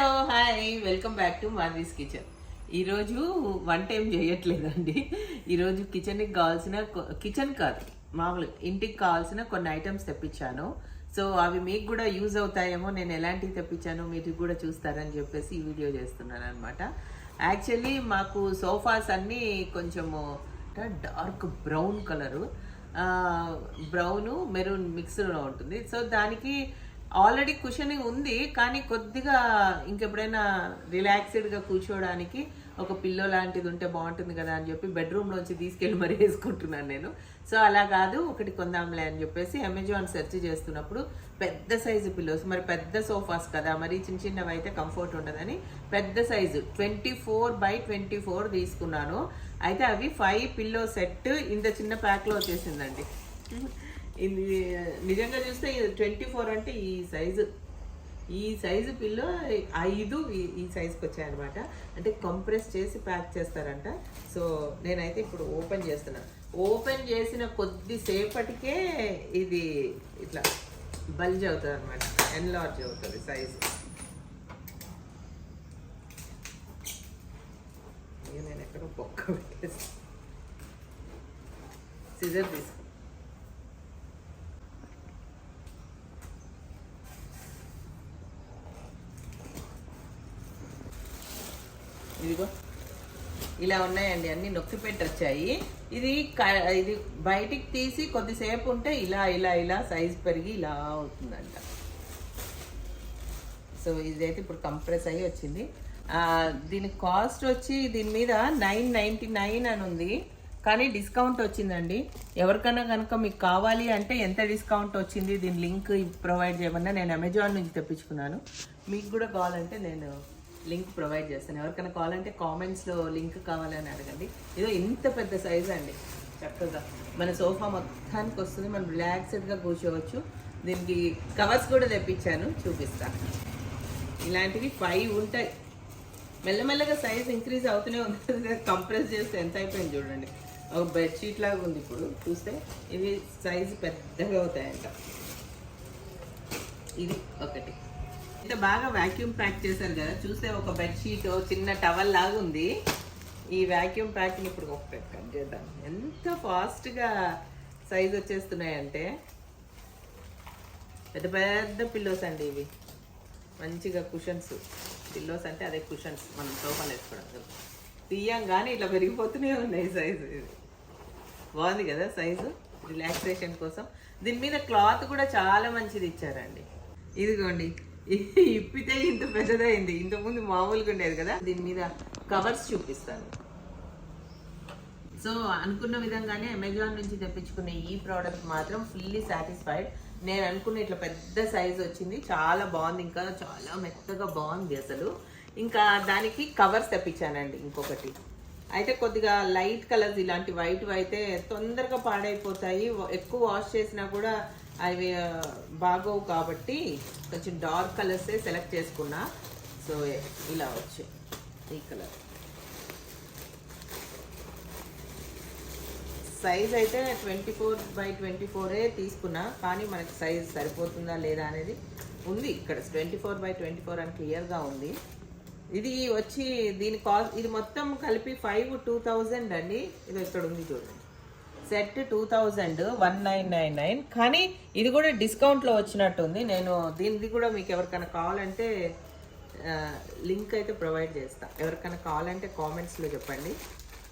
Hello hi welcome back to Madhavi's kitchen. ఈరోజు వంట ఏం చేయట్లేదండి. ఈరోజు కిచెన్కి కావాల్సిన కిచెన్ కాదు మామూలు ఇంటికి కావాల్సిన కొన్ని ఐటమ్స్ తెప్పించాను. సో అవి మీకు కూడా యూజ్ అవుతాయేమో నేను ఎలాంటివి తెప్పించాను మీరు కూడా చూస్తారని చెప్పేసి ఈ వీడియో చేస్తున్నాను అనమాట యాక్చువల్లీ మాకు సోఫాస్ అన్నీ కొంచెము dark brown colour brown maroon మిక్స్లో ఉంటుంది. సో దానికి ఆల్రెడీ కుషనింగ్ ఉంది కానీ కొద్దిగా ఇంకెప్పుడైనా రిలాక్స్డ్గా కూర్చోవడానికి ఒక పిల్లో లాంటిది ఉంటే బాగుంటుంది కదా అని చెప్పి బెడ్రూమ్లోంచి తీసుకెళ్ళి మరీ వేసుకుంటున్నాను నేను. సో అలా కాదు ఒకటి కొందాంలే అని చెప్పేసి అమెజాన్ సెర్చ్ చేస్తున్నప్పుడు పెద్ద సైజు పిల్లోస్ మరి పెద్ద సోఫాస్ కదా మరి చిన్న చిన్నవి అయితే కంఫర్ట్ ఉండదని పెద్ద size twenty four by twenty four తీసుకున్నాను. అయితే అవి ఫైవ్ పిల్లో సెట్ ఇంత చిన్న ప్యాక్లో వచ్చేసిందండి. ఇది నిజంగా చూస్తే ట్వంటీ ఫోర్ అంటే ఈ సైజు. ఈ సైజు పిల్లో ఐదు ఈ- సైజుకి వచ్చాయన్నమాట. అంటే కంప్రెస్ చేసి ప్యాక్ చేస్తారంట. సో నేనైతే ఇప్పుడు ఓపెన్ చేస్తున్నా. ఓపెన్ చేసిన కొద్దిసేపటికే ఇది ఇట్లా బల్జ్ అవుతుంది అనమాట ఎన్లార్జ్ అవుతుంది సైజు. ఇక నేను ఎక్కడో బొక్క పెట్టేసి సిజర్ తీసుకో. ఇలా ఉన్నాయండి అన్ని నొక్కి పెట్టి వచ్చాయి ఇది క- ఇది బయటికి తీసి కొద్దిసేపు ఉంటే ఇలా ఇలా ఇలా సైజ్ పెరిగి ఇలా అవుతుందంట. సో ఇదైతే ఇప్పుడు కంప్రెస్ అయ్యి వచ్చింది. దీని కాస్ట్ వచ్చి దీని మీద నైన్ నైంటీ నైన్ అని ఉంది. కానీ డిస్కౌంట్ వచ్చిందండి. ఎవరికైనా కనుక మీకు కావాలి అంటే ఎంత డిస్కౌంట్ వచ్చింది దీని లింక్ ప్రొవైడ్ చేయమన్నా నేను అమెజాన్ నుంచి తెప్పించుకున్నాను. మీకు కూడా కావాలంటే నేను లింక్ ప్రొవైడ్ చేస్తాను. ఎవరికైనా కావాలంటే కామెంట్స్లో లింక్ కావాలని అడగండి. ఏదో ఇంత పెద్ద సైజ్ అండి. చక్కగా మన సోఫా మొత్తానికి వస్తుంది. మనం రిలాక్స్డ్గా కూర్చోవచ్చు. దీనికి కవర్స్ కూడా తెప్పించాను. చూపిస్తాను ఇలాంటివి ఫైవ్ ఉంటాయి. మెల్లమెల్లగా సైజ్ ఇంక్రీజ్ అవుతూనే ఉంటుంది. కంప్రెస్ చేస్తే ఎంత అయిపోయింది చూడండి. ఒక బెడ్షీట్ లాగా ఉంది ఇప్పుడు. చూస్తే ఇవి సైజ్ పెద్దగా అవుతాయంట. ఇది ఒకటి. ఇంత బాగా వాక్యూమ్ ప్యాక్ చేశారు కదా చూస్తే ఒక బెడ్షీట్ చిన్న టవల్ లాగా ఉంది. ఈ వ్యాక్యూమ్ ప్యాక్ని ఇప్పుడు ఒకటి కట్ చేద్దాం. ఎంత ఫాస్ట్గా సైజ్ వచ్చేస్తున్నాయంటే పెద్ద పెద్ద పిల్లోస్ అండి ఇవి. మంచిగా కుషన్స్ పిల్లోస్ అంటే అదే కుషన్స్ మనం సోఫాలు వేసుకోవడం తీయం కానీ ఇట్లా పెరిగిపోతూనే ఉన్నాయి సైజు ఇది బాగుంది కదా సైజు రిలాక్సేషన్ కోసం. దీని మీద క్లాత్ కూడా చాలా మంచిది ఇచ్చారండి. ఇదిగోండి. ఇప్పితే ఇంత పెద్దదైంది. ఇంతకుముందు మామూలుగా ఉండేది కదా? దీని మీద కవర్స్ చూపిస్తాను. సో అనుకున్న విధంగానే అమెజాన్ నుంచి తెప్పించుకున్న ఈ ప్రోడక్ట్ మాత్రం ఫుల్లీ సాటిస్ఫైడ్ నేను అనుకున్న ఇట్లా పెద్ద సైజ్ వచ్చింది. చాలా బాగుంది. ఇంకా చాలా మెత్తగా బాగుంది అసలు. ఇంకా దానికి కవర్స్ తెప్పించానండి ఇంకొకటి. అయితే కొద్దిగా లైట్ కలర్స్ ఇలాంటి వైట్ అయితే తొందరగా పాడైపోతాయి. ఎక్కువ వాష్ చేసినా కూడా అవి బాగోవు కాబట్టి కొంచెం డార్క్ కలర్సే సెలెక్ట్ చేసుకున్నా సో ఇలా వచ్చాయి ఈ కలర్ సైజ్ అయితే ట్వంటీ ఫోర్ బై ట్వంటీ ఫోరే తీసుకున్నా కానీ మనకి సైజ్ సరిపోతుందా లేదా అనేది ఉంది ఇక్కడ. Twenty four by twenty four అని క్లియర్గా ఉంది. ఇది వచ్చి దీని కాస్ట్ ఇది మొత్తం కలిపి ఫైవ్ టూ థౌజండ్ అండి. ఇది ఇక్కడ ఉంది చూడండి. Set two thousand one nine nine nine. కానీ ఇది కూడా డిస్కౌంట్లో వచ్చినట్టుంది. నేను దీనిది కూడా మీకు ఎవరికైనా కావాలంటే లింక్ అయితే ప్రొవైడ్ చేస్తా. ఎవరికైనా కావాలంటే కామెంట్స్లో చెప్పండి.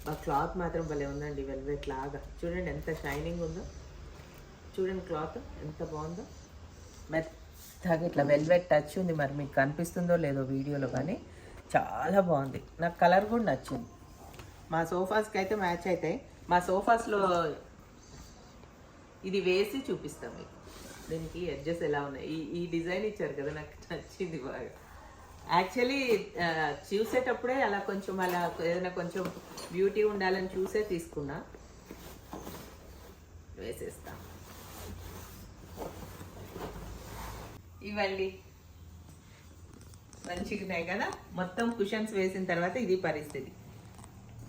ఆ క్లాత్ మాత్రం భలే ఉందండి వెల్వెట్ లాగా. చూడండి ఎంత షైనింగ్ ఉందో. చూడండి క్లాత్ ఎంత బాగుందో. మెత్తగా ఇట్లా వెల్వెట్ టచ్ ఉంది మరి మీకు కనిపిస్తుందో లేదో వీడియోలో కానీ. చాలా బాగుంది. నాకు కలర్ కూడా నచ్చింది. మా సోఫాస్కి అయితే మ్యాచ్ అవుతాయి మా సోఫాస్లో ఇది వేసి చూపిస్తాం మీకు. దీనికి ఎడ్జెస్ ఎలా ఉన్నాయి? ఈ ఈ డిజైన్ ఇచ్చారు కదా నాకు నచ్చింది బాగా. యాక్చువల్లీ చూసేటప్పుడే అలా కొంచెం అలా ఏదైనా కొంచెం బ్యూటీ ఉండాలని చూసే తీసుకున్నా. వేసేస్తా. ఇవ్వండి. మంచిగా ఉన్నాయి కదా? మొత్తం కుషన్స్ వేసిన తర్వాత ఇది పరిస్థితి.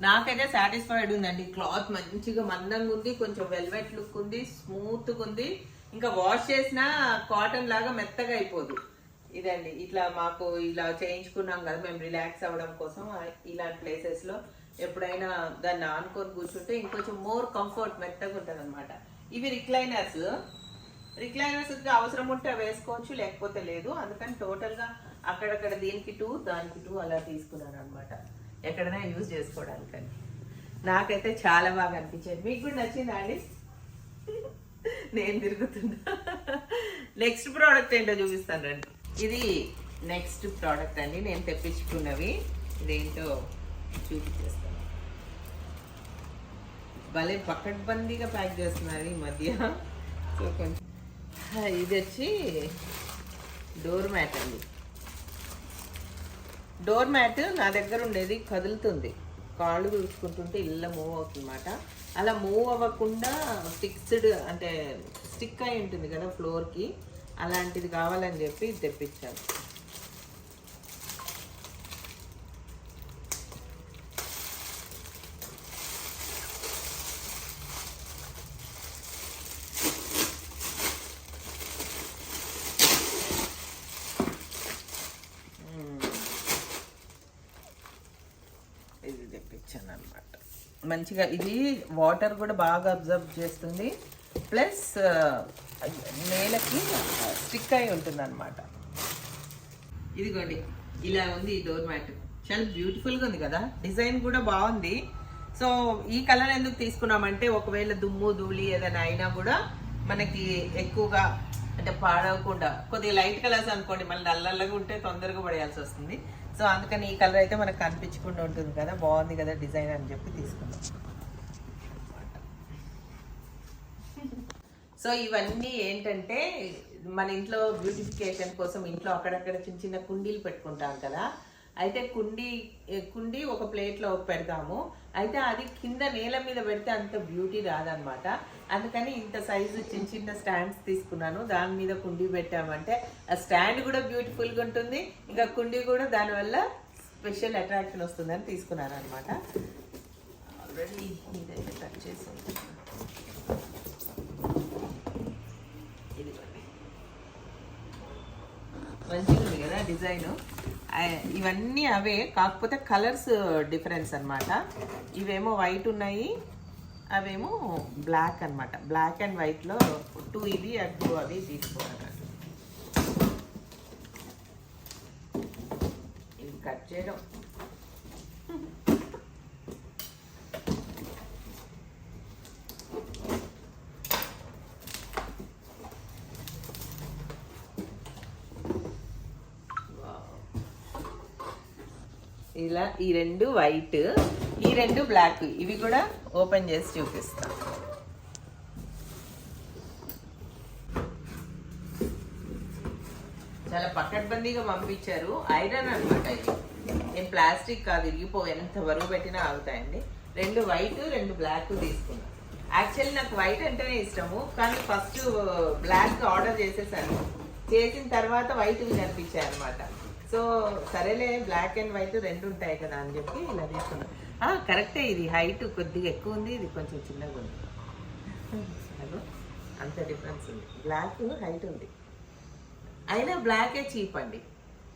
నాకైతే సాటిస్ఫైడ్ ఉందండి. క్లాత్ మంచిగా మందంగా ఉంది కొంచెం వెల్వెట్ లుక్ ఉంది స్మూత్గా ఉంది. ఇంకా వాష్ చేసినా కాటన్ లాగా మెత్తగా అయిపోదు. ఇదండి. ఇట్లా మాకు ఇలా చేయించుకున్నాం కదా మేము రిలాక్స్ అవ్వడం కోసం ఇలాంటి ప్లేసెస్లో ఎప్పుడైనా దాన్ని ఆనుకొని కూర్చుంటే ఇంకొంచెం మోర్ కంఫర్ట్ మెత్తగా ఉంటుంది అనమాట ఇవి రిక్లైనర్స్ రిక్లైనర్స్ అవసరం ఉంటే వేసుకోవచ్చు లేకపోతే లేదు. అందుకని టోటల్గా అక్కడక్కడ దీనికి టూ దానికి టూ అలా తీసుకున్నాను అనమాట ఎక్కడైనా యూజ్ చేసుకోవడానికని. నాకైతే చాలా బాగా అనిపించేది. మీకు కూడా నచ్చిందా అండి? నేను తిరుగుతున్నా. నెక్స్ట్ ప్రోడక్ట్ ఏంటో చూపిస్తాను రండి. ఇది నెక్స్ట్ ప్రోడక్ట్ అండి. నేను తెప్పించుకున్నవి. ఇదేంటో చూపించేస్తాను. భలే పకడ్బందీగా ప్యాక్ చేస్తున్నారు ఈ మధ్య. సో కొంచెం ఇది వచ్చి డోర్ మ్యాట్ అండి. డోర్ మ్యాట్ నా దగ్గర ఉండేది కదులుతుంది. కాళ్ళు చూసుకుంటుంటే ఇల్లు మూవ్ అవుతుందన్నమాట. అలా మూవ్ అవ్వకుండా ఫిక్స్డ్ అంటే స్టిక్ అయి ఉంటుంది కదా ఫ్లోర్కి అలాంటిది కావాలని చెప్పి ఇది తెప్పించాను. ఇది తెప్పించాను అనమాట మంచిగా ఇది వాటర్ కూడా బాగా అబ్జర్వ్ చేస్తుంది. ప్లస్ నేలకి స్టిక్ అయి ఉంటుంది అనమాట ఇదిగోండి ఇలా ఉంది ఈ డోర్ మ్యాట్. చాలా బ్యూటిఫుల్గా ఉంది కదా? డిజైన్ కూడా బాగుంది. సో ఈ కలర్ ఎందుకు తీసుకున్నామంటే ఒకవేళ దుమ్ము ధూళి ఏదైనా అయినా కూడా మనకి ఎక్కువగా అంటే పాడవకుండా కొద్దిగా లైట్ కలర్స్ అనుకోండి మళ్ళీ నల్లల్లగా ఉంటే తొందరగా పడేయాల్సి వస్తుంది. సో అందుకని ఈ కలర్ అయితే మనకు కనిపించకుండా ఉంటుంది కదా బాగుంది కదా డిజైన్ అని చెప్పి తీసుకున్నాం సో ఇవన్నీ ఏంటంటే మన ఇంట్లో బ్యూటిఫికేషన్ కోసం ఇంట్లో అక్కడక్కడ చిన్న చిన్న కుండీలు పెట్టుకుంటాం కదా. అయితే కుండీ కుండీ ఒక ప్లేట్లో పెడతాము అయితే అది కింద నేల మీద పెడితే అంత బ్యూటీ రాదనమాట. అందుకని ఇంత సైజు చిన్న చిన్న స్టాండ్స్ తీసుకున్నాను. దాని మీద కుండీ పెట్టామంటే ఆ స్టాండ్ కూడా బ్యూటిఫుల్గా ఉంటుంది. ఇంకా కుండీ కూడా దానివల్ల స్పెషల్ అట్రాక్షన్ వస్తుందని తీసుకున్నాను అనమాట ఆల్రెడీ ఇదైతే కట్ చేసి ఇది మంచిగా ఉంది కదా డిజైను? ఇవన్నీ అవే కాకపోతే కలర్స్ డిఫరెన్స్ అన్నమాట. ఇవేమో వైట్ ఉన్నాయి అవేమో బ్లాక్ అన్నమాట. బ్లాక్ అండ్ వైట్లో టూ ఇవి టూ అవి తీసుకోవాలి. ఇవి కట్ చేయడం. ఇలా ఈ రెండు వైట్ ఈ రెండు బ్లాక్ ఇవి కూడా ఓపెన్ చేసి చూపిస్తాం. చాలా పక్కడ్బందీగా పంపించారు. ఐరన్ అన్నమాట ఇది. ఏం ప్లాస్టిక్ కాదు ఇరిగిపో ఎంత బరువు పెట్టినా ఆగుతాయండి. రెండు వైట్ రెండు బ్లాక్ తీసుకున్నాను యాక్చువల్లీ నాకు వైట్ అంటేనే ఇష్టము కానీ ఫస్ట్ బ్లాక్ ఆర్డర్ చేసేసాను. చేసిన తర్వాత వైట్ కనిపించాయి అనమాట సో సరేలే బ్లాక్ అండ్ వైట్ రెండు ఉంటాయి కదా అని చెప్పి ఇలా తీసుకున్నాను కరెక్టే ఇది. హైట్ కొద్దిగా ఎక్కువ ఉంది ఇది కొంచెం చిన్నగా ఉంది. అంత డిఫరెన్స్ ఉంది. బ్లాక్ హైట్ ఉంది. అయినా బ్లాకే చీప్ అండి.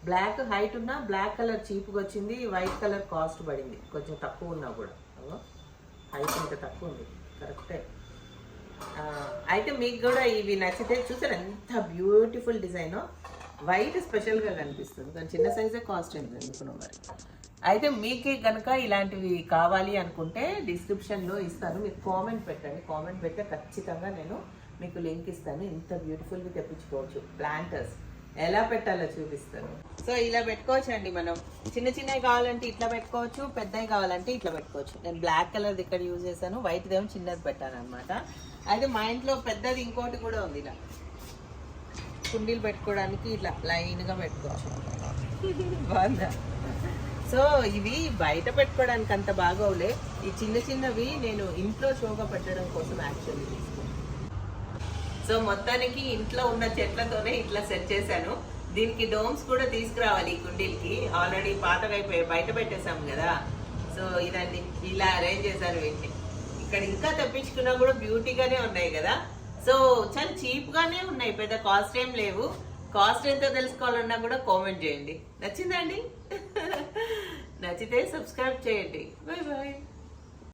బ్లాక్ హైట్ ఉన్నా బ్లాక్ కలర్ చీప్గా వచ్చింది వైట్ కలర్ కాస్ట్ పడింది. కొంచెం తక్కువ ఉన్నా కూడా. హైట్ ఇంకా తక్కువ ఉంది. కరెక్టే అయితే మీకు కూడా ఇవి నచ్చితే చూసారు? ఎంత బ్యూటిఫుల్ డిజైన్ వైట్ స్పెషల్గా కనిపిస్తుంది. కానీ చిన్న సైజే కాస్ట్ ఏంటి అనుకున్నాం మరి. అయితే మీకు కనుక ఇలాంటివి కావాలి అనుకుంటే డిస్క్రిప్షన్లో ఇస్తాను. మీకు కామెంట్ పెట్టండి. కామెంట్ పెడితే ఖచ్చితంగా నేను మీకు లింక్ ఇస్తాను. ఇంత బ్యూటిఫుల్గా తెప్పించుకోవచ్చు. ప్లాంటర్స్ ఎలా పెట్టాలో చూపిస్తాను. సో ఇలా పెట్టుకోవచ్చు అండి మనం. చిన్న చిన్నవి కావాలంటే ఇట్లా పెట్టుకోవచ్చు. పెద్దవి కావాలంటే ఇట్లా పెట్టుకోవచ్చు. నేను బ్లాక్ కలర్ ఇక్కడ యూజ్ చేశాను. వైట్ ఏమో చిన్నది పెట్టాను అనమాట అయితే మా ఇంట్లో పెద్దది ఇంకోటి కూడా ఉంది నాకు కుండీలు పెట్టుకోవడానికి ఇట్లా లైన్గా పెట్టుకోవచ్చు బాగుందా? సో ఇవి బయట పెట్టుకోవడానికి అంత బాగోలే ఈ చిన్న చిన్నవి నేను ఇంట్లో షోగా పెట్టడం కోసం యాక్చువల్లీ తీసుకున్నాను. సో మొత్తానికి ఇంట్లో ఉన్న చెట్లతోనే ఇట్లా సెట్ చేశాను. దీనికి డోమ్స్ కూడా తీసుకురావాలి ఈ కుండీలకి. ఆల్రెడీ పాతగా అయిపోయి బయట పెట్టేశాం కదా. సో ఇదాన్ని ఇలా అరేంజ్ చేశారు వీటిని. ఇక్కడ ఇంకా తెప్పించుకున్నా కూడా బ్యూటీగానే ఉన్నాయి కదా. సో చాలా చీప్గానే ఉన్నాయి పెద్ద కాస్ట్ ఏం లేవు. కాస్ట్ ఎంతో తెలుసుకోవాలన్నా కూడా కామెంట్ చేయండి. నచ్చిందండి నచ్చితే సబ్స్క్రైబ్ చేయండి. Bye bye